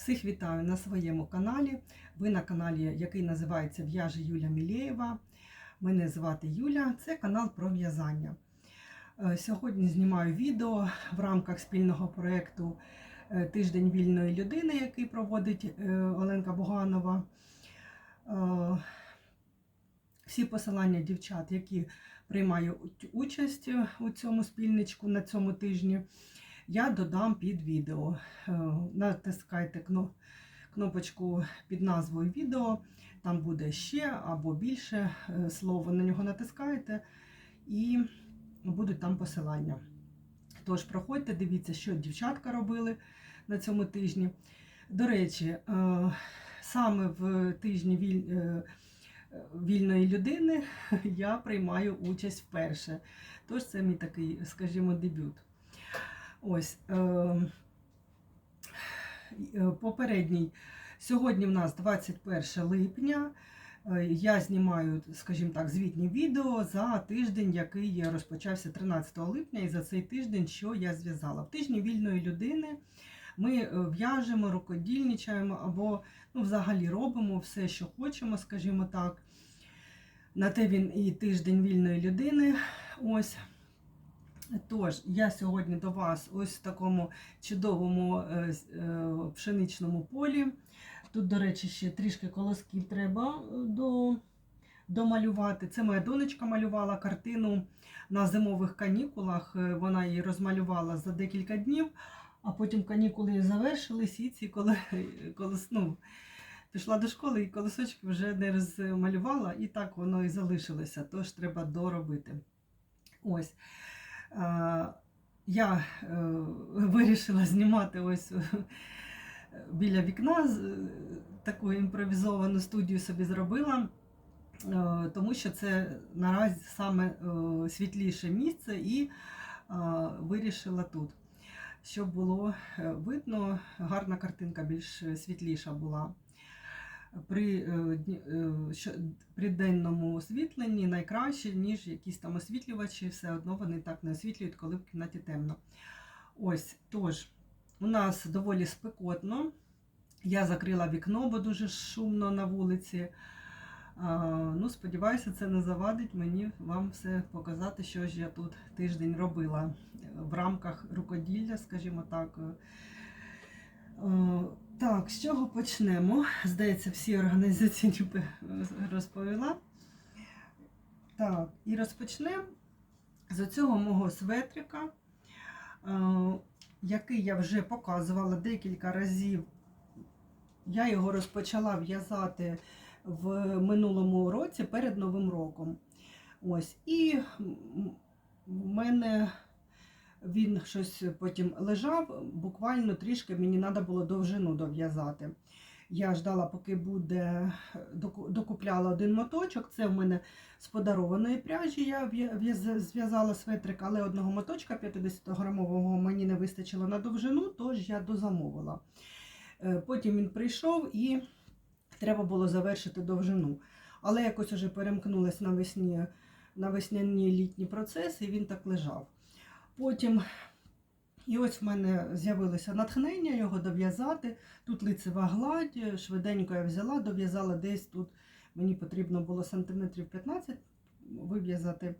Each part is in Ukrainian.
Всіх вітаю на своєму каналі. Ви на каналі, який називається В'яже Юля Мілєєва. Мене звати Юля, це канал про в'язання. Е, Сьогодні знімаю відео в рамках спільного проєкту е, Тиждень вільної людини, який проводить е, Оленка Буганова. Всі посилання дівчат, які приймають участь у цьому спільничку на цьому тижні, я додам під відео. Е, Натискайте кнопочку під назвою відео, там буде ще або більше е, слово. На нього натискаєте і будуть там посилання. Тож проходьте, дивіться, що дівчатка робили на цьому тижні. До речі, е, саме в тижні віль- вільної людини я приймаю участь вперше. Тож це мій такий, скажімо, дебют. Ось е, е, попередній. Сьогодні в нас 21 липня. Е, Я знімаю, скажімо так, звітні відео за тиждень, який розпочався 13 липня, і за цей тиждень, що я зв'язала. В тижні вільної людини ми е, в'яжемо, рукодільничаємо або ну, взагалі робимо все, що хочемо, скажімо так. На те він і тиждень вільної людини. Ось. Тож, я сьогодні до вас ось в такому чудовому е, е, пшеничному полі. Тут, до речі, ще трішки колосків треба е, до, домалювати. Це моя донечка малювала картину на зимових канікулах. Вона її розмалювала за декілька днів, а потім канікули завершились, і ці колос, ну, пішла до школи і колосочки вже не розмалювала, і так воно і залишилося. Тож треба доробити. Ось. Я е, вирішила знімати ось е, біля вікна е, таку імпровізовану студію собі зробила, тому що це наразі саме світліше місце і вирішила тут. Щоб було видно, гарна картинка більш світліша була. При, е, е, при денному освітленні найкраще, ніж якісь там освітлювачі, все одно вони так не освітлюють, коли в кімнаті темно. Ось, тож, у нас доволі спекотно. Я закрила вікно, бо дуже шумно на вулиці. Ну, сподіваюся, це не завадить мені вам все показати, що ж я тут тиждень робила е, в рамках рукоділля, скажімо так. Е, Так, з чого почнемо? Здається, всі організаційні розповіла. Так, і розпочнемо з цього мого светрика, е, який я вже показувала декілька разів. Я його розпочала в'язати в минулому році перед Новим роком. Ось. І в мене він щось потім лежав, буквально трішки мені треба було довжину дов'язати. Я ждала, поки буде, докупляла один моточок. Це в мене з подарованої пряжі. Я зв'язала светрик, але одного моточка 50-грамового мені не вистачило на довжину, тож я дозамовила. Е, Потім він прийшов і треба було завершити довжину. Але якось уже перемкнулась навесні, на весняні літні процеси, і він так лежав. Потім, і ось в мене з'явилося натхнення його дов'язати. Тут лицева гладь, швиденько я взяла, дов'язала десь тут. Мені потрібно було сантиметрів 15 вив'язати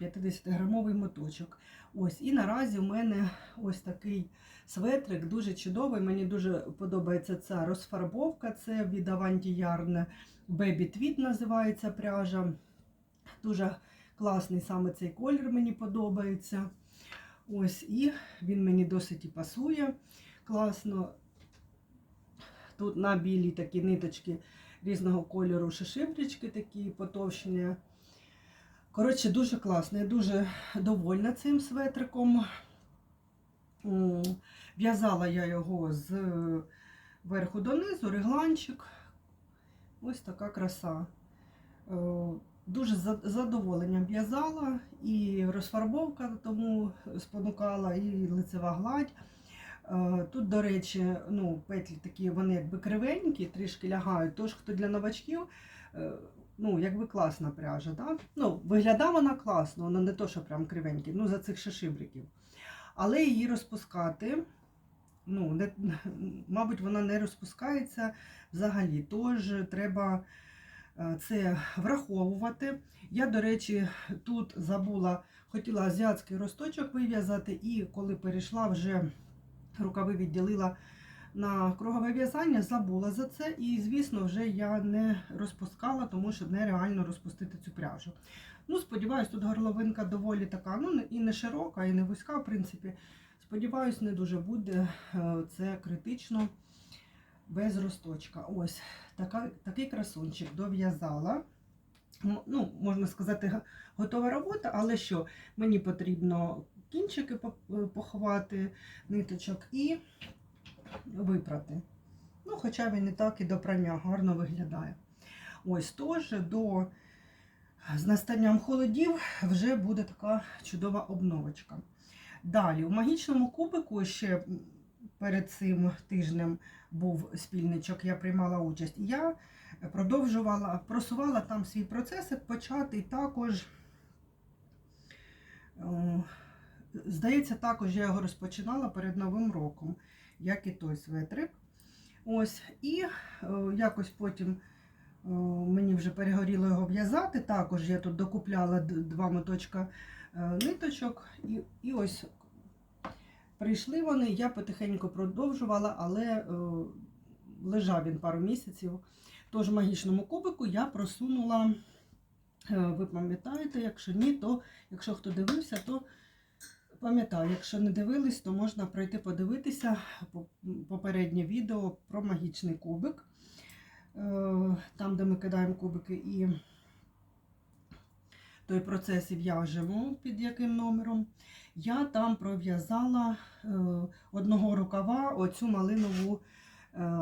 50-грамовий моточок. Ось, і наразі у мене ось такий светрик, дуже чудовий. Мені дуже подобається ця розфарбовка. Це від Avanti Yarn Baby Tweed називається пряжа. Дуже класний саме цей колір мені подобається. Ось, і він мені досить і пасує класно. Тут на білій такі ниточки різного кольору шишибрічки такі потовщені. Коротше, дуже класно. Я дуже довольна цим светриком. В'язала я його з верху донизу, регланчик. Ось така краса. Дуже задоволенням в'язала і розфарбовка тому спонукала, і лицева гладь. Е, Тут, до речі, ну, петлі такі, вони якби кривенькі, трішки лягають. Тож, хто для новачків, е, ну, якби класна пряжа. Да? Ну, виглядає вона класно, вона не то, що прям кривенькі, ну, за цих шишибриків. Але її розпускати ну, не, мабуть, вона не розпускається взагалі. Тож треба це враховувати. Я, до речі, тут забула, хотіла азіатський росточок вив'язати, і коли перейшла вже рукави відділила на кругове в'язання, забула за це. І, звісно, вже я не розпускала, тому що нереально розпустити цю пряжу. Ну, сподіваюсь, тут горловинка доволі така, ну і не широка, і не вузька, в принципі. Сподіваюсь, не дуже буде е, це критично без росточка. Ось така, такий красунчик дов'язала. Ну, можна сказати, готова робота, але що? Мені потрібно кінчики е, поховати, ниточок і випрати. Ну, хоча він і так і до прання гарно виглядає. Ось тож до з настанням холодів вже буде така чудова обновочка. Далі, у магічному кубику ще перед цим тижнем був спільничок, я приймала участь. Я продовжувала, просувала там свій процесик, почати також. Здається, також я його розпочинала перед Новим роком, як і той светрик. Ось, і е, якось потім е, мені вже перегоріло його в'язати. Також я тут докупляла два моточка е, ниточок, і, і ось прийшли вони, я потихеньку продовжувала, але е, лежав він пару місяців. Тож магічному кубику я просунула, е, ви пам'ятаєте, якщо ні, то якщо хто дивився, то пам'ятаю, якщо не дивились, то можна пройти подивитися попереднє відео про магічний кубик. Е, Там, де ми кидаємо кубики і той процес і в'яжемо під яким номером. Я там пров'язала е, одного рукава оцю малинову, е,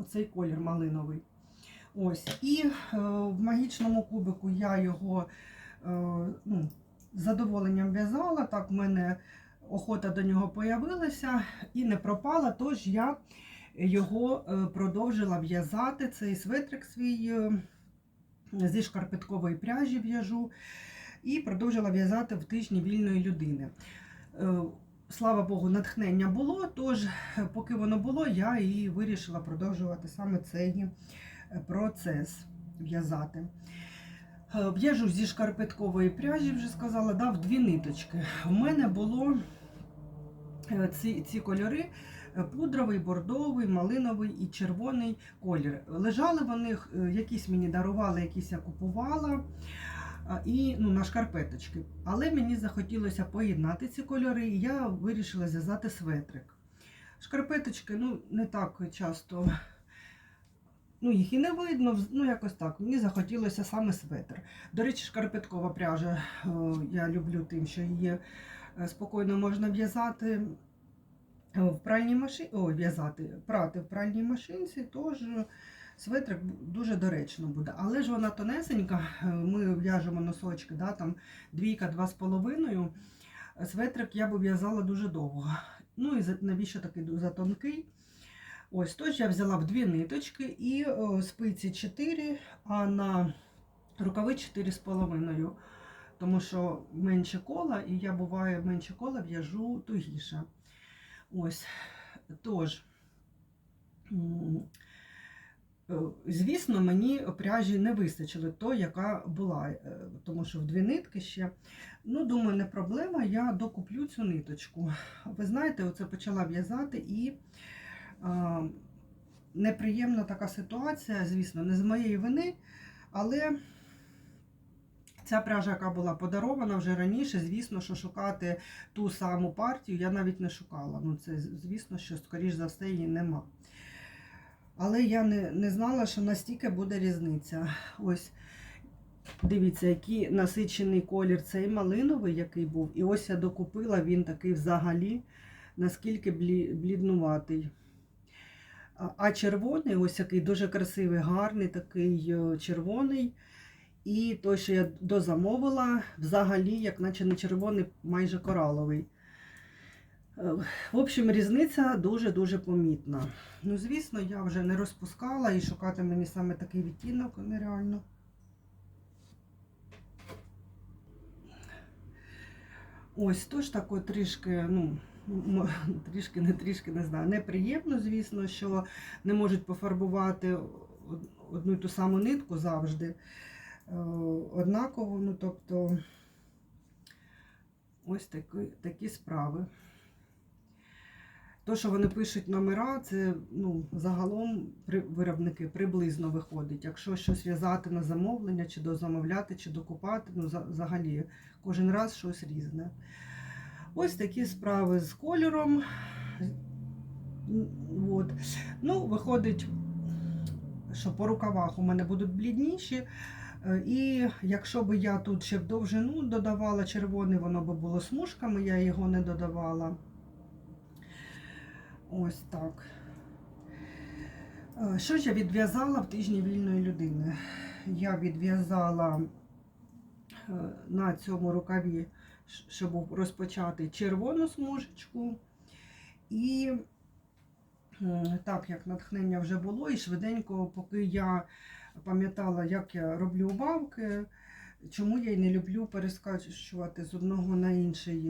оцей колір малиновий. Ось. І е, в магічному кубику я його ну, з задоволенням в'язала. Так, в мене охота до нього появилася і не пропала, тож я його продовжила в'язати. Цей светрик свій зі шкарпеткової пряжі в'яжу і продовжила в'язати в тижні вільної людини. Е, Слава Богу, натхнення було, тож, поки воно було, я і вирішила продовжувати саме цей е, процес в'язати. Е, В'яжу зі шкарпеткової пряжі, вже сказала, дав дві ниточки. В мене було ці, ці кольори пудровий, бордовий, малиновий і червоний колір. Лежали вони, е, якісь мені дарували, якісь я купувала. І ну, на шкарпеточки. Але мені захотілося поєднати ці кольори, і я вирішила зв'язати светрик. Шкарпеточки ну, не так часто ну, їх і не видно, ну якось так. Мені захотілося саме светр. До речі, шкарпеткова пряжа е, я люблю тим, що її е, спокійно можна в'язати е, в пральній машині, ой, в'язати, прати в пральній машинці, тож е, светрик дуже доречно буде. Але ж вона тонесенька, е, ми в'яжемо носочки, да, там двійка, два з половиною. Светрик я би в'язала дуже довго. Ну і навіщо такий затонкий? Ось, тож я взяла в дві ниточки і о, спиці 4, а на рукави 4,5. Тому що менше кола, і я буває менше кола в'яжу тугіше. Ось. Тож, е, звісно, мені пряжі не вистачило то, яка була, е, тому що в дві нитки ще. Ну, думаю, не проблема, я докуплю цю ниточку. Ви знаєте, оце почала в'язати і. Неприємна така ситуація, звісно, не з моєї вини, але ця пряжа, яка була подарована вже раніше, звісно, що шукати ту саму партію я навіть не шукала. Ну, це звісно, що, скоріш за все, її нема. Але я не, не знала, що настільки буде різниця. Ось. Дивіться, який насичений колір цей малиновий, який був. І ось я докупила, він такий взагалі, наскільки бліднуватий. А- червоний, ось який дуже красивий, гарний, такий е, червоний. І той, що я дозамовила, взагалі, як наче не червоний, майже кораловий. Е, В общем, різниця дуже-дуже помітна. Ну, звісно, я вже не розпускала і шукати мені саме такий відтінок нереально. Ось, тож тако трішки, ну, трішки, не трішки не знаю. Неприємно, звісно, що не можуть пофарбувати одну й ту саму нитку завжди однаково. Ну, тобто, ось такі, такі справи. То, що вони пишуть номера, це ну, загалом виробники приблизно виходить. Якщо щось в'язати на замовлення, чи дозамовляти, чи докупати, ну взагалі кожен раз щось різне. Ось такі справи з кольором. От. Ну, виходить, що по рукавах у мене будуть блідніші. Е, І якщо би я тут ще в довжину додавала червоний, воно би було смужками, я його не додавала. Ось так. Е, Що ж я відв'язала в тижні вільної людини? Я відв'язала е, на цьому рукаві, щоб розпочати червону смужечку. І так як натхнення вже було, і швиденько, поки я пам'ятала, як я роблю убавки, чому я й не люблю перескачувати з одного на інший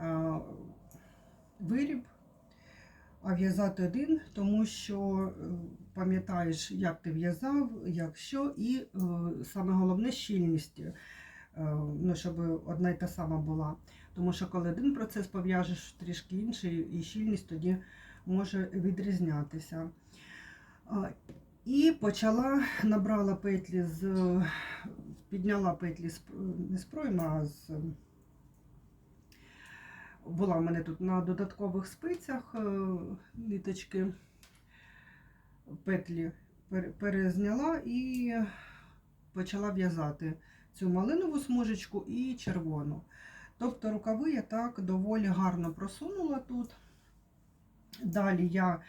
е, виріб, а в'язати один, тому що е, пам'ятаєш, як ти в'язав, як що, і е, саме головне щільність, ну, щоб одна й та сама була. Тому що коли один процес пов'яжеш, трішки інший, і щільність тоді може відрізнятися. І почала, набрала петлі з, підняла петлі з, не з пройма, а з була в мене тут на додаткових спицях е, ниточки, петлі пере- перезняла і почала в'язати цю малинову смужечку і червону. Тобто рукави я так доволі гарно просунула тут. Далі я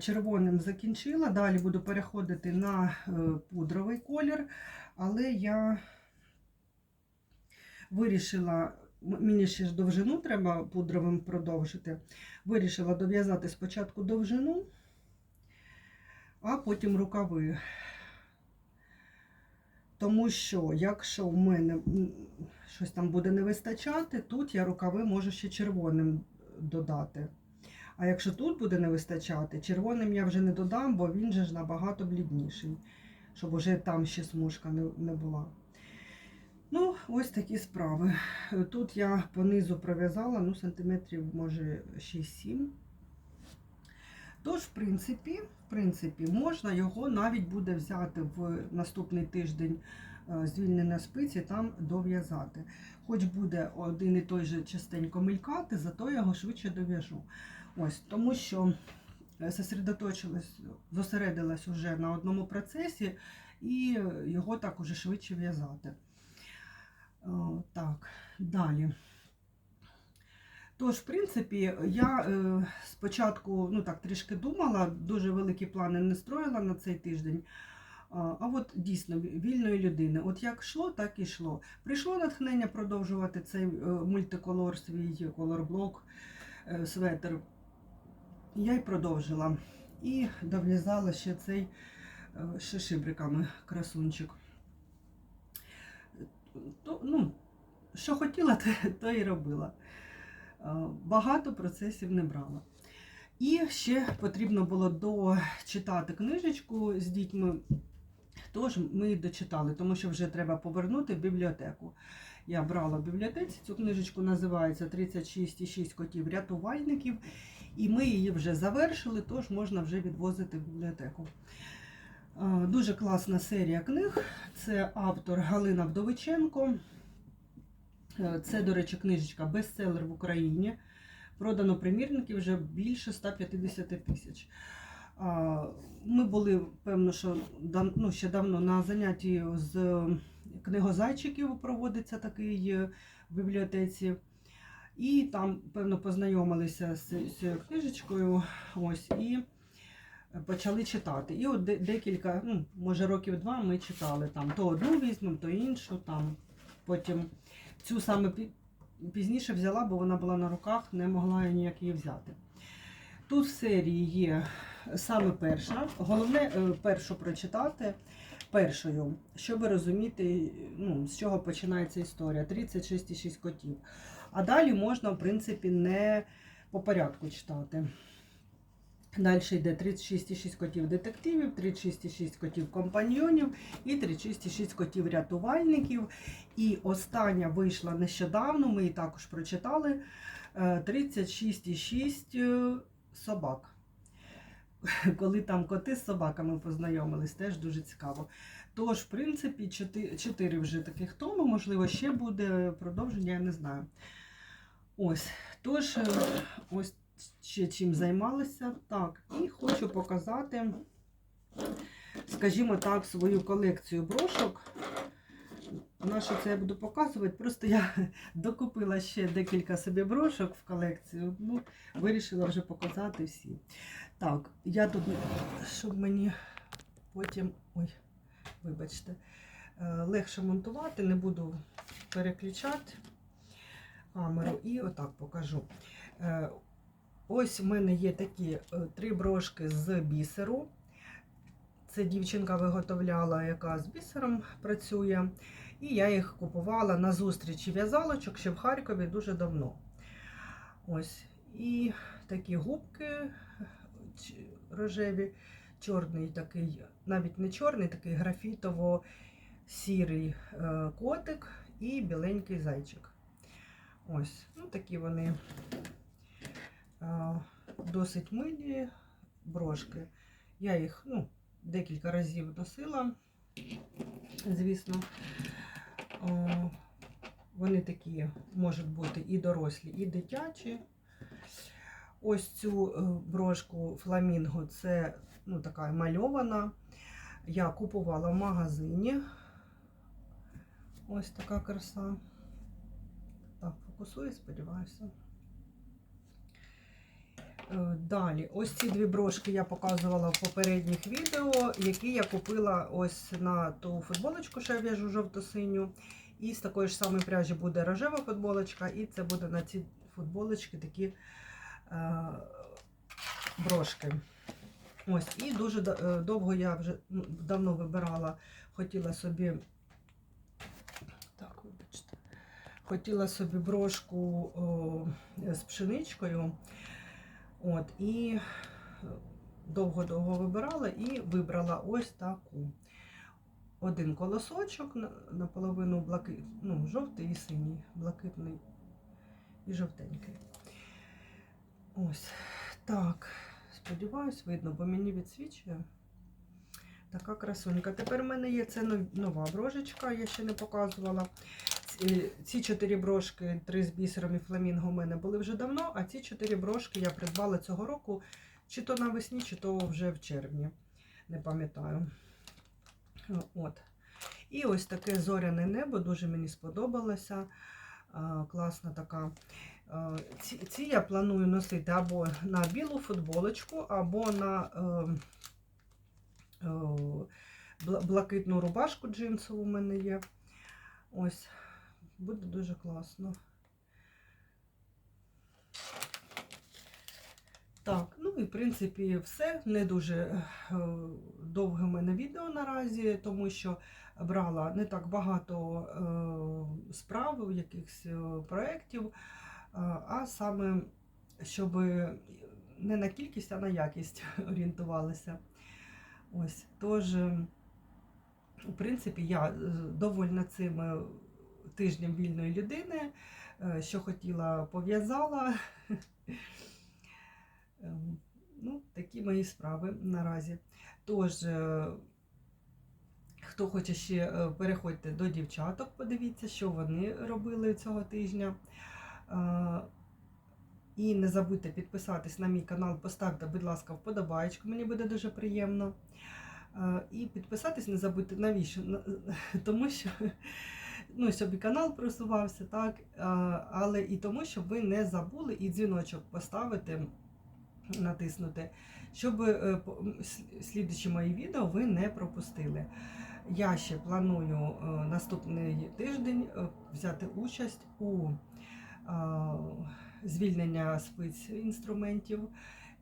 червоним закінчила, далі буду переходити на е, пудровий колір, але я вирішила, мені ще ж довжину треба пудровим продовжити. Вирішила дов'язати спочатку довжину, а потім рукави. Тому що, якщо в мене щось там буде не вистачати, тут я рукави можу ще червоним додати. А якщо тут буде не вистачати, червоним я вже не додам, бо він же ж набагато блідніший, щоб уже там ще смужка не, була. Ну, ось такі справи. Тут я понизу пров'язала, ну, сантиметрів, може, 6-7. Тож, в принципі, в принципі, можна його навіть буде взяти в наступний тиждень е, звільнення спиці, там дов'язати. Хоч буде один і той же частенько мелькати, зато я його швидше дов'яжу. Ось, тому що е, зосередилась уже на одному процесі, і його так уже швидше в'язати. О, Так, далі. Тож, в принципі, я е, спочатку ну так трішки думала, дуже великі плани не строїла на цей тиждень. А, от дійсно вільної людини. От як йшло, так і йшло. Прийшло натхнення продовжувати цей е, мультиколор, свій колорблок, е, светр. Я й продовжила. І дов'язала ще цей е, ще шибриками красунчик. То, ну, що хотіла, то, то і робила. Е, Багато процесів не брала. І ще потрібно було дочитати книжечку з дітьми. Тож ми дочитали, тому що вже треба повернути в бібліотеку. Я брала в бібліотеці цю книжечку, називається 36,6 котів рятувальників. І ми її вже завершили, тож можна вже відвозити в бібліотеку. Е, Дуже класна серія книг. Це автор Галина Вдовиченко. Е, Це, до речі, книжечка бестселер в Україні. Продано примірників вже більше 150 тисяч. Ми були, певно, що ну, ще давно на занятті з книгозайчиків проводиться такий е, в бібліотеці. І там, певно, познайомилися з цією книжечкою. Ось, і почали читати. І от декілька, ну, може, років два ми читали там то одну візьмемо, то іншу. Там. Потім цю саме пізніше взяла, бо вона була на руках, не могла я ніяк її взяти. Тут в серії є саме перша. Головне е, першу прочитати першою, щоб розуміти, ну, з чого починається історія. 36,6 котів. А далі можна, в принципі, не по порядку читати. Далі йде 36,6 котів детективів, 36,6 котів компаньйонів і 36,6 котів рятувальників. І остання вийшла нещодавно, ми її також прочитали. е, 36,6 е, собак. Коли там коти з собаками познайомились, теж дуже цікаво. Тож, в принципі, 4, 4 вже таких тому, можливо, ще буде продовження, я не знаю. Ось, тож, е, ось ще чим займалася. Так, і хочу показати, скажімо так, свою колекцію брошок. На що це я буду показувати? Просто я докупила ще декілька собі брошок в колекцію. Ну, вирішила вже показати всі. Так, я тут, щоб мені потім. Ой, вибачте, е, легше монтувати, не буду переключати камеру і отак покажу. Е, Ось у мене є такі е, три брошки з бісеру. Це дівчинка виготовляла, яка з бісером працює. І я їх купувала на зустрічі в'язалочок ще в Харкові дуже давно. Ось. І такі губки рожеві, чорний такий, навіть не чорний, такий графітово-сірий е, котик і біленький зайчик. Ось, ну такі вони е, досить милі брошки. Я їх ну, декілька разів носила, звісно. Вони такі можуть бути і дорослі, і дитячі. Ось цю е, брошку фламінго це ну, така мальована. Я купувала в магазині. Ось така краса. Так, фокусує, сподіваюся. Е, Далі, ось ці дві брошки я показувала в попередніх відео, які я купила ось на ту футболочку, що я в'яжу жовто-синю. І з такої ж самої пряжі буде рожева футболочка, і це буде на ці футболочки такі брошки. Ось, і дуже е, довго я вже ну, давно вибирала, хотіла собі. Так, вибачте. Хотіла собі брошку о, з пшеничкою. От, і довго-довго вибирала і вибрала ось таку. Один колосочок наполовину блакит, ну, жовтий і синій, блакитний і жовтенький. Ось так. Сподіваюсь, видно, бо мені відсвічує. Така красунька. Тепер в мене є це нова брошечка, я ще не показувала. Ці- Ці чотири брошки, три з бісером і фламінго, у мене були вже давно, а ці чотири брошки я придбала цього року, чи то навесні, чи то вже в червні. Не пам'ятаю. От. І ось таке зоряне небо, дуже мені сподобалося. Класна така. Ці, я планую носити або на білу футболочку, або на е, е, блакитну рубашку джинсову у мене є. Ось, буде дуже класно. Так, ну і в принципі все. Не дуже е, довге в мене відео наразі, тому що брала не так багато е, справ, якихось е, проєктів, а саме, щоб не на кількість, а на якість орієнтувалася. Ось, тож, в принципі, я довольна цим тижнем вільної людини, що хотіла, пов'язала. Ем, Ну, такі мої справи наразі. Тож, е, хто хоче ще е, переходьте до дівчаток, подивіться, що вони робили цього тижня. Е, І не забудьте підписатись на мій канал, поставте, будь ласка, вподобайку, мені буде дуже приємно. І підписатись не забудьте, навіщо? Тому що ну, щоб і канал просувався, так, але і тому, щоб ви не забули і дзвіночок поставити натиснути, щоб е, по- м, с- слідуючі мої відео ви не пропустили. Я ще планую е, наступний тиждень е, взяти участь у звільнення спиць інструментів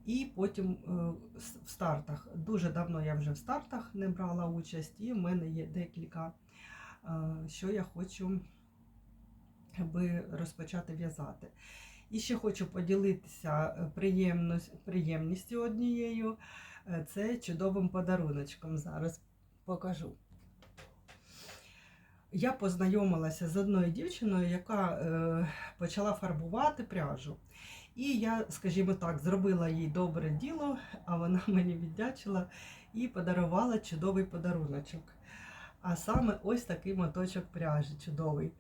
і потім в стартах. Дуже давно я вже в стартах не брала участь, і в мене є декілька, що я хочу аби розпочати в'язати. І ще хочу поділитися е, приємністю однією. Е, Це чудовим подаруночком. Зараз покажу. Я познайомилася з одною дівчиною, яка е, почала фарбувати пряжу. І я, скажімо так, зробила їй добре діло, а вона мені віддячила і подарувала чудовий подаруночок. А саме ось такий моточок пряжі чудовий.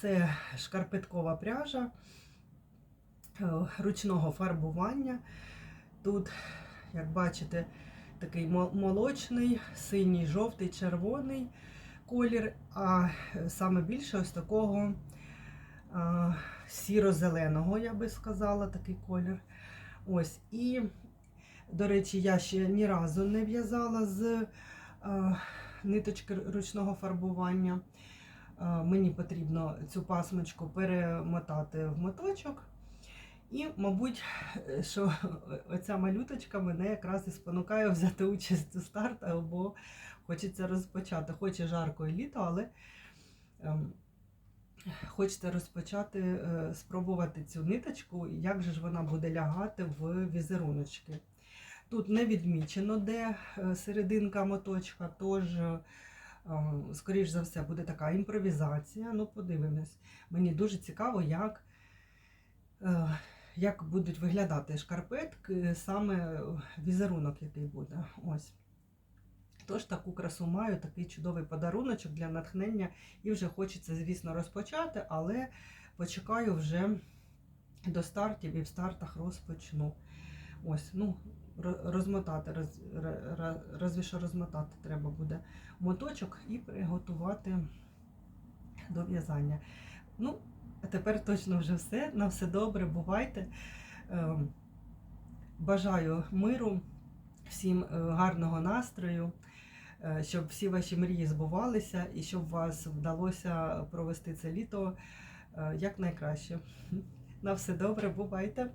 Це шкарпеткова пряжа ручного фарбування. Тут, як бачите, такий молочний, синій, жовтий, червоний колір, а е, саме більше ось такого а, сіро-зеленого, я би сказала, такий колір. Ось. І, до речі, я ще ні разу не в'язала з а, ниточки ручного фарбування. Мені потрібно цю пасмочку перемотати в моточок. І, мабуть, е, що оця малюточка мене якраз і спонукає взяти участь у старт, або хочеться розпочати. Хоч і жарко і літо, але ем, хочеться розпочати, е, спробувати цю ниточку, як же ж вона буде лягати в візеруночки. Тут не відмічено, де е, серединка моточка, тож, е, ем, скоріш за все, буде така імпровізація. Ну, подивимось. Мені дуже цікаво, як, як будуть виглядати шкарпетки, саме візерунок, який буде. Ось. Тож таку красу маю, такий чудовий подаруночок для натхнення. І вже хочеться, звісно, розпочати, але почекаю вже до стартів і в стартах розпочну. Ось, ну, розмотати, роз, ро- ро- що розмотати треба буде моточок і приготувати до в'язання. Ну, а тепер точно вже все. На все добре, бувайте. Ем, Бажаю миру, всім е, гарного настрою, е, щоб всі ваші мрії збувалися і щоб вас вдалося провести це літо е, якнайкраще. На все добре, бувайте!